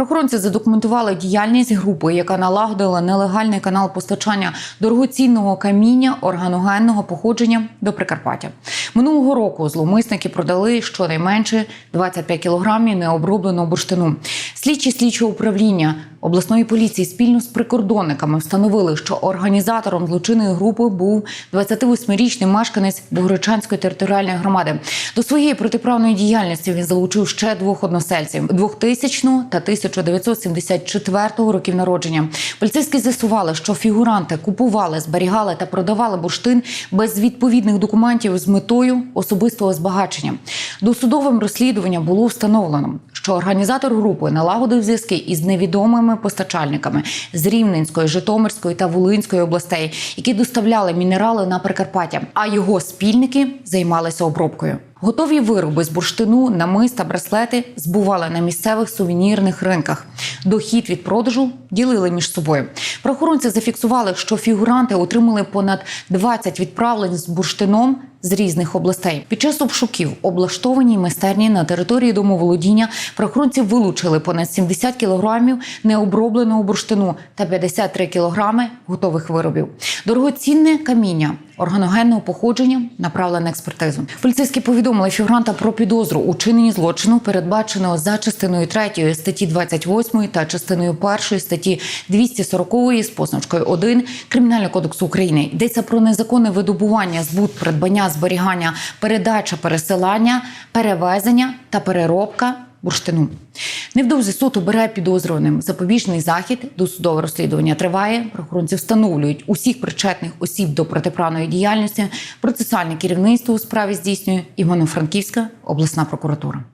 Правоохоронці задокументували діяльність групи, яка налагодила нелегальний канал постачання дорогоцінного каміння органогенного походження до Прикарпаття. Минулого року зловмисники продали щонайменше 25 кілограмів необробленого бурштину. Слідчі слідчого управління обласної поліції спільно з прикордонниками встановили, що організатором злочинної групи був 28-річний мешканець Богородчанської територіальної громади. До своєї протиправної діяльності він залучив ще двох односельців 2000 та 1974 років народження. Поліцейські з'ясували, що фігуранти купували, зберігали та продавали бурштин без відповідних документів з метою особистого збагачення. Досудовим розслідуванням було встановлено, що організатор групи налагодив зв'язки із невідомими постачальниками з Рівненської, Житомирської та Волинської областей, які доставляли мінерали на Прикарпаття, а його спільники займалися обробкою. Готові вироби з бурштину, намис та браслети збували на місцевих сувенірних ринках. Дохід від продажу ділили між собою. Правоохоронці зафіксували, що фігуранти отримали понад 20 відправлень з бурштином з різних областей. Під час обшуків облаштованій майстерні на території домоволодіння правоохоронці вилучили понад 70 кілограмів необробленого бурштину та 53 кілограми готових виробів. Дорогоцінне каміння органогенного походження направили на експертизу. Поліцейські повідомили фігуранта про підозру у чиненні злочину, передбаченого за частиною 3 статті 28 та частиною 1 статті 240 з позначкою 1 Кримінального кодексу України. Йдеться про незаконне видобування, збут, придбання, зберігання, передача, пересилання, перевезення та переробка бурштину. Невдовзі суд обирає підозрюваним запобіжний захід. Досудове розслідування триває. Прохоронці встановлюють усіх причетних осіб до протиправної діяльності. Процесуальне керівництво у справі здійснює Івано-Франківська обласна прокуратура.